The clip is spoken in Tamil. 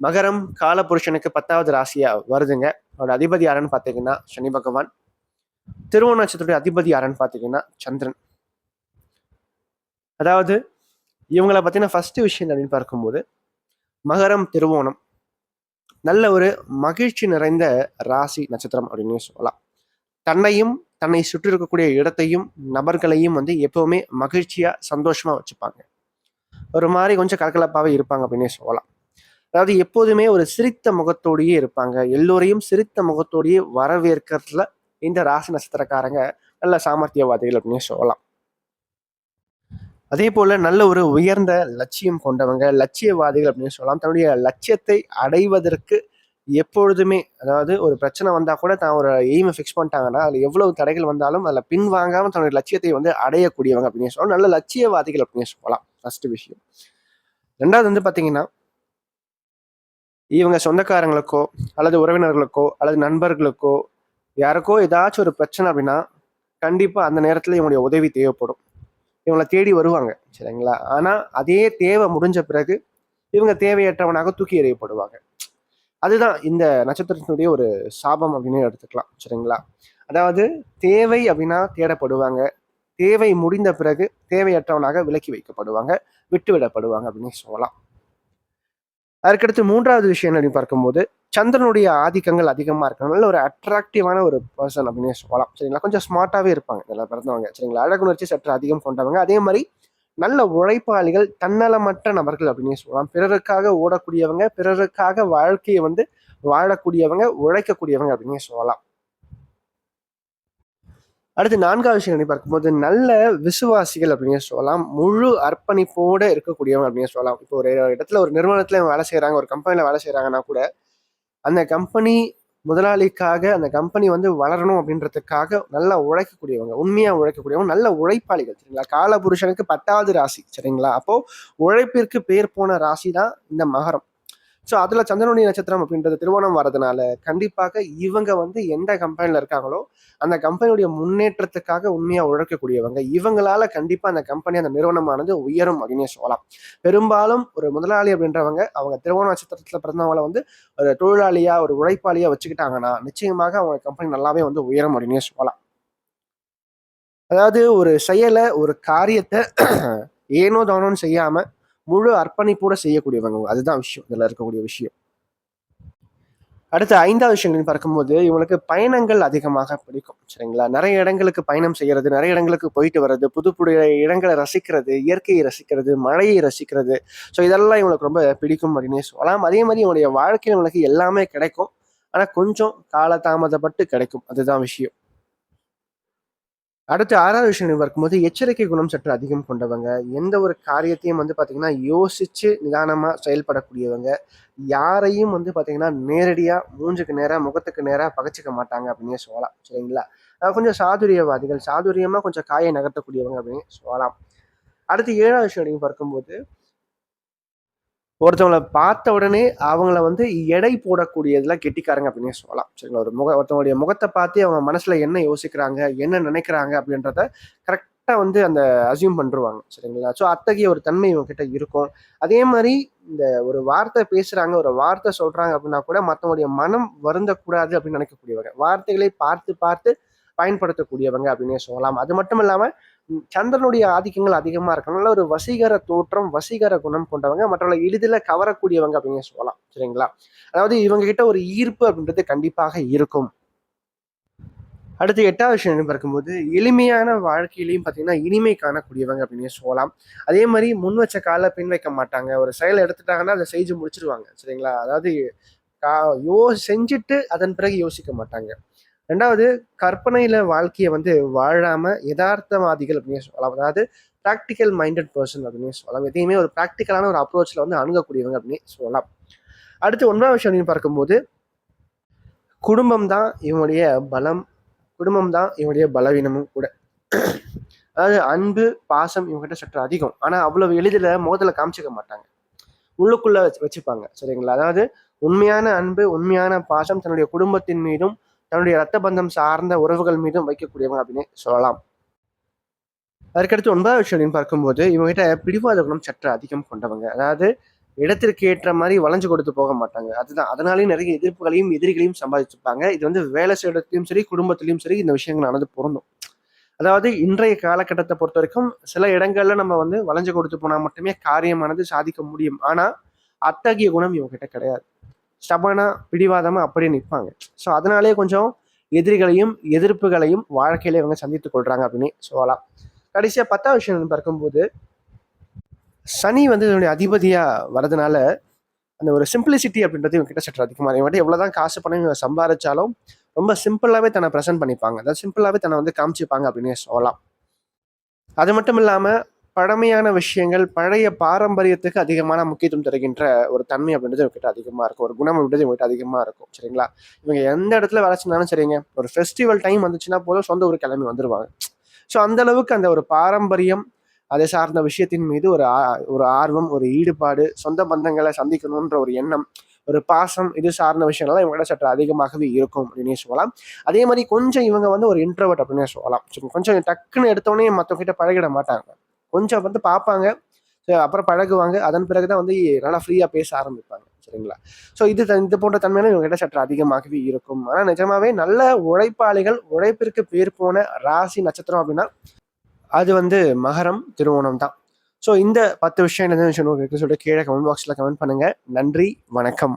மகரம் காலபுருஷனுக்கு பத்தாவது ராசியா வருதுங்க. அவரோட அதிபதி யாருன்னு பார்த்தீங்கன்னா சனி பகவான். திருவோண நட்சத்திரத்துடைய அதிபதி யாருன்னு பார்த்தீங்கன்னா சந்திரன். அதாவது இவங்களை பற்றின ஃபர்ஸ்ட் விஷயம் அப்படின்னு பார்க்கும்போது மகரம் திருவோணம். நல்ல ஒரு மகிழ்ச்சி நிறைந்த ராசி நட்சத்திரம் அப்படின்னு சொல்லலாம். தன்னையும் தன்னை சுற்றி இருக்கக்கூடிய இடத்தையும் நபர்களையும் வந்து எப்பவுமே மகிழ்ச்சியா சந்தோஷமா வச்சுப்பாங்க. ஒரு மாதிரி கொஞ்சம் கலக்கலப்பாகவே இருப்பாங்க அப்படின்னே சொல்லலாம். அதாவது எப்போதுமே ஒரு சிரித்த முகத்தோடையே இருப்பாங்க. எல்லோரையும் சிரித்த முகத்தோடையே வரவேற்கிறதுல இந்த ராசி நட்சத்திரக்காரங்க நல்ல சாமர்த்தியவாதிகள் அப்படின்னு சொல்லலாம். அதே போல நல்ல ஒரு உயர்ந்த லட்சியம் கொண்டவங்க லட்சியவாதிகள் அப்படின்னு சொல்லலாம். தன்னுடைய லட்சியத்தை அடைவதற்கு எப்பொழுதுமே அதாவது ஒரு பிரச்சனை வந்தால் கூட தான் ஒரு எய்மை ஃபிக்ஸ் பண்ணிட்டாங்கன்னா அதில் எவ்வளவு தடைகள் வந்தாலும் அதில் பின் வாங்காமல் தன்னுடைய லட்சியத்தை வந்து அடையக்கூடியவங்க அப்படின்னு சொல்லலாம். நல்ல லட்சியவாதிகள் அப்படின்னு சொல்லலாம். ஃபர்ஸ்ட் விஷயம். ரெண்டாவது வந்து பார்த்தீங்கன்னா இவங்க சொந்தக்காரங்களுக்கோ அல்லது உறவினர்களுக்கோ அல்லது நண்பர்களுக்கோ யாருக்கோ ஏதாச்சும் ஒரு பிரச்சனை அப்படின்னா கண்டிப்பாக அந்த நேரத்தில் இவங்களுடைய உதவி தேவைப்படும். இவங்களை தேடி வருவாங்க சரிங்களா? ஆனால் அதே தேவை முடிஞ்ச பிறகு இவங்க தேவையற்றவனாக தூக்கி எறியப்படுவாங்க. அதுதான் இந்த நட்சத்திரத்தினுடைய ஒரு சாபம் அப்படின்னு எடுத்துக்கலாம் சரிங்களா? அதாவது தேவை அப்படின்னா தேடப்படுவாங்க. தேவை முடிந்த பிறகு தேவையற்றவனாக விலக்கி வைக்கப்படுவாங்க விட்டுவிடப்படுவாங்க அப்படின்னு சொல்லலாம். அதுக்கடுத்து மூன்றாவது விஷயம் அப்படின்னு பார்க்கும்போது சந்திரனுடைய ஆதிக்கங்கள் அதிகமாக இருக்கனால ஒரு அட்ராக்டிவான ஒரு பர்சன் அப்படின்னு சொல்லலாம். சரிங்களா? கொஞ்சம் ஸ்மார்ட்டாகவே இருப்பாங்க. இதில் பிறந்தவங்க. சரிங்களா? அழகுணர்ச்சி சற்று அதிகம் கொண்டவங்க. அதே மாதிரி நல்ல உழைப்பாளிகள் தன்னலமற்ற நபர்கள் அப்படின்னு சொல்லலாம். பிறருக்காக ஓடக்கூடியவங்க பிறருக்காக வாழ்க்கையை வந்து வாழக்கூடியவங்க உழைக்கக்கூடியவங்க அப்படின்னு சொல்லலாம். அடுத்து நான்காவது விஷயம் பார்க்கும்போது நல்ல விசுவாசிகள் அப்படின்னு சொல்லலாம். முழு அர்ப்பணிப்போடு இருக்கக்கூடியவங்க அப்படின்னு சொல்லலாம். இப்போ ஒரு இடத்துல ஒரு நிறுவனத்தில் வேலை செய்கிறாங்க ஒரு கம்பெனியில் வேலை செய்கிறாங்கன்னா கூட அந்த கம்பெனி முதலாளிக்காக அந்த கம்பெனி வந்து வளரணும் அப்படின்றதுக்காக நல்லா உழைக்கக்கூடியவங்க உண்மையாக உழைக்கக்கூடியவங்க நல்ல உழைப்பாளிகள் சரிங்களா? காலபுருஷனுக்கு பத்தாவது ராசி சரிங்களா? அப்போது உழைப்பிற்கு பேர் போன ராசி தான் இந்த மகரம். ஸோ அதில் சந்திரனுடைய நட்சத்திரம் அப்படின்றது திருவோணம் வரதுனால கண்டிப்பாக இவங்க வந்து எந்த கம்பெனியில் இருக்காங்களோ அந்த கம்பெனியுடைய முன்னேற்றத்துக்காக உண்மையாக உழைக்கக்கூடியவங்க. இவங்களால கண்டிப்பாக அந்த கம்பெனி அந்த நிறுவனமானது உயரும் அப்படின்னு சொல்லலாம். பெரும்பாலும் ஒரு முதலாளி அப்படின்றவங்க அவங்க திருவோண நட்சத்திரத்தில் பிறந்தவங்கள வந்து ஒரு தொழிலாளியாக ஒரு உழைப்பாளியாக வச்சுக்கிட்டாங்கன்னா நிச்சயமாக அவங்க கம்பெனி நல்லாவே வந்து உயரும் அப்படின்னு சொல்லலாம். அதாவது ஒரு செயலை ஒரு காரியத்தை ஏனோ தானோன்னு செய்யாமல் முழு அர்ப்பணிப்போட செய்யக்கூடியவங்க. அதுதான் விஷயம். இதில் இருக்கக்கூடிய விஷயம். அடுத்த ஐந்தாவது விஷயங்கள் பார்க்கும்போது இவங்களுக்கு பயணங்கள் அதிகமாக பிடிக்கும். சரிங்களா? நிறைய இடங்களுக்கு பயணம் செய்யறது நிறைய இடங்களுக்கு போயிட்டு வர்றது புது புது இடங்களை ரசிக்கிறது இயற்கையை ரசிக்கிறது மழையை ரசிக்கிறது. ஸோ இதெல்லாம் இவங்களுக்கு ரொம்ப பிடிக்கும் அப்படின்னே சொல்லலாம். அதே மாதிரி இவங்களுடைய வாழ்க்கையில் இவங்களுக்கு எல்லாமே கிடைக்கும். ஆனால் கொஞ்சம் காலதாமதப்பட்டு கிடைக்கும். அதுதான் விஷயம். அடுத்து ஆறாவது விஷயம் பார்க்கும்போது எச்சரிக்கை குணம் சற்று அதிகம் கொண்டவங்க. எந்த ஒரு காரியத்தையும் வந்து பார்த்தீங்கன்னா யோசிச்சு நிதானமாக செயல்படக்கூடியவங்க. யாரையும் வந்து பார்த்தீங்கன்னா நேரடியாக மூஞ்சுக்கு நேராக முகத்துக்கு நேராக பகச்சிக்க மாட்டாங்க அப்படின்னே சொல்லலாம். சரிங்களா? கொஞ்சம் சாதுரியவாதிகள் சாதுரியமாக கொஞ்சம் காயை நகர்த்தக்கூடியவங்க அப்படின்னு சொல்லலாம். அடுத்து ஏழாவது விஷயம் அப்படின்னு பார்க்கும்போது ஒருத்தவங்களை பார்த்த உடனே அவங்கள வந்து எடை போடக்கூடியதுல கெட்டிக்காரங்க அப்படின்னே சொல்லலாம். சரிங்களா? ஒரு முக ஒருத்தவங்களுடைய முகத்தை பார்த்து அவங்க மனசுல என்ன யோசிக்கிறாங்க என்ன நினைக்கிறாங்க அப்படின்றத கரெக்டா வந்து அந்த அசியூம் பண்ணிருவாங்க. சரிங்களா? ஸோ அத்தகைய ஒரு தன்மை இவங்க கிட்ட இருக்கும். அதே மாதிரி இந்த ஒரு வார்த்தை பேசுறாங்க ஒரு வார்த்தை சொல்றாங்க அப்படின்னா கூட மற்றவங்களுடைய மனம் வருந்தக்கூடாது அப்படின்னு நினைக்கக்கூடியவங்க வார்த்தைகளை பார்த்து பார்த்து பயன்படுத்தக்கூடியவங்க அப்படின்னே சொல்லலாம். அது மட்டும் இல்லாமல் சந்திரனுடைய ஆதிக்கங்கள் அதிகமாக இருக்கனால ஒரு வசீகர தோற்றம் வசீகர குணம் கொண்டவங்க மற்றவங்களை எளிதில் கவரக்கூடியவங்க அப்படின்னு சொல்லலாம். சரிங்களா? அதாவது இவங்க கிட்ட ஒரு ஈர்ப்பு அப்படின்றது கண்டிப்பாக இருக்கும். அடுத்து எட்டாவது விஷயம் என்ன பார்க்கும்போது எளிமையான வாழ்க்கையிலையும் பார்த்தீங்கன்னா இனிமை காணக்கூடியவங்க அப்படின்னு சொல்லலாம். அதே மாதிரி முன் வச்ச காலை பின் வைக்க மாட்டாங்க. ஒரு செயலை எடுத்துட்டாங்கன்னா அதை செஞ்சு முடிச்சிருவாங்க. சரிங்களா? அதாவது கா- யோ செஞ்சுட்டு அதன் பிறகு யோசிக்க மாட்டாங்க. ரெண்டாவது கற்பனையில வாழ்க்கையை வந்து வாழாம யதார்த்தவாதிகள் அப்படின்னு சொல்லலாம். அதாவது ப்ராக்டிக்கல் மைண்டட் பர்சன் அப்படின்னு சொல்லலாம். எதையுமே ஒரு ப்ராக்டிக்கலான ஒரு அப்ரோச்சில் வந்து அணுகக்கூடியவங்க அப்படின்னு சொல்லலாம். அடுத்து ஒன்றாவது விஷயம் அப்படின்னு பார்க்கும்போது குடும்பம் தான் இவனுடைய பலம். குடும்பம் தான் இவனுடைய பலவீனமும் கூட. அதாவது அன்பு பாசம் இவங்ககிட்ட சற்று அதிகம். ஆனால் அவ்வளவு எளிதில் முகத்தில் காமிச்சிக்க மாட்டாங்க. உள்ளுக்குள்ளே வச்சு வச்சுப்பாங்க. சரிங்களா? அதாவது உண்மையான அன்பு உண்மையான பாசம் தன்னுடைய குடும்பத்தின் மீதும் தன்னுடைய ரத்த பந்தம் சார்ந்த உறவுகள் மீதும் வைக்கக்கூடியவங்க அப்படின்னு சொல்லலாம். அதற்கடுத்து ஒன்பதாவது விஷயம் அப்படின்னு பார்க்கும்போது இவங்ககிட்ட பிடிவாத குணம் சற்று அதிகம் கொண்டவங்க. அதாவது இடத்திற்கு ஏற்ற மாதிரி வளைஞ்சு கொடுத்து போக மாட்டாங்க. அதுதான். அதனாலேயும் நிறைய எதிர்ப்புகளையும் எதிரிகளையும் சம்பாதிச்சுப்பாங்க. இது வந்து வேலை செய்யறதுலையும் சரி குடும்பத்திலையும் சரி இந்த விஷயங்கள் ஆனது பொருந்தும். அதாவது இன்றைய காலகட்டத்தை பொறுத்த வரைக்கும் சில இடங்கள்ல நம்ம வந்து வளைஞ்சு கொடுத்து போனால் மட்டுமே காரியமானது சாதிக்க முடியும். ஆனால் அத்தகைய குணம் இவங்ககிட்ட கிடையாது. ஸ்டபனாக பிடிவாதமாக அப்படியே நிற்பாங்க ஸோ அதனாலே கொஞ்சம் எதிரிகளையும் எதிர்ப்புகளையும் வாழ்க்கையில இவங்க சந்தித்துக் கொள்கிறாங்க அப்படின்னு சொல்லலாம். கடைசியாக பத்தாம் விஷயம் பார்க்கும்போது சனி வந்து இதனுடைய அதிபதியாக வரதுனால அந்த ஒரு சிம்பிளிசிட்டி அப்படின்றது இவங்க கிட்ட சற்று அதிகமாக இவங்க எவ்வளோதான் காசு பணம் இவங்க சம்பாதிச்சாலும் ரொம்ப சிம்பிளாகவே தன்னை ப்ரெசென்ட் பண்ணிப்பாங்க. அதாவது சிம்பிளாகவே தன்னை வந்து காமிச்சிப்பாங்க அப்படின்னு சொல்லலாம். அது மட்டும் இல்லாமல் பழமையான விஷயங்கள் பழைய பாரம்பரியத்துக்கு அதிகமான முக்கியத்துவம் தருகின்ற ஒரு தன்மை அப்படின்றது இவங்ககிட்ட அதிகமாக இருக்கும். ஒரு குணம் அப்படின்றது இவங்ககிட்ட அதிகமாக இருக்கும். சரிங்களா? இவங்க எந்த இடத்துல வேலை செஞ்சாலும் சரிங்க. ஒரு ஃபெஸ்டிவல் டைம் வந்துச்சுன்னா போதும் சொந்த ஒரு கிளம்பி வந்துடுவாங்க ஸோ அந்த அளவுக்கு அந்த ஒரு பாரம்பரியம் அதை சார்ந்த விஷயத்தின் மீது ஒரு ஒரு ஆர்வம் ஒரு ஈடுபாடு சொந்த பந்தங்களை சந்திக்கணுன்ற ஒரு எண்ணம் ஒரு பாசம் இது சார்ந்த விஷயங்கள்லாம் இவங்கள்ட்ட சற்று அதிகமாகவே இருக்கும் அப்படின்னே சொல்லலாம். அதே மாதிரி கொஞ்சம் இவங்க வந்து ஒரு இன்ட்ரவர்ட் அப்படின்னே சொல்லலாம். கொஞ்சம் டக்குன்னு எடுத்தோடனே மற்றவங்கிட்ட பழகிட மாட்டாங்க. கொஞ்சம் வந்து பார்ப்பாங்க. அப்புறம் பழகுவாங்க. அதன் பிறகுதான் வந்து நல்லா ஃப்ரீயாக பேச ஆரம்பிப்பாங்க. சரிங்களா? ஸோ இது இது போன்ற தன்மையில இவங்ககிட்ட சற்று அதிகமாகவே இருக்கும். ஆனால் நிஜமாவே நல்ல உழைப்பாளிகள் உழைப்பிற்கு பேர் போன ராசி நட்சத்திரம் அப்படின்னா அது வந்து மகரம் திருவோணம் தான். ஸோ இந்த பத்து விஷயம் என்ன விஷயம் உங்களுக்கு சொல்லிட்டு கீழே கமெண்ட் பாக்ஸில் கமெண்ட் பண்ணுங்கள் நன்றி வணக்கம்.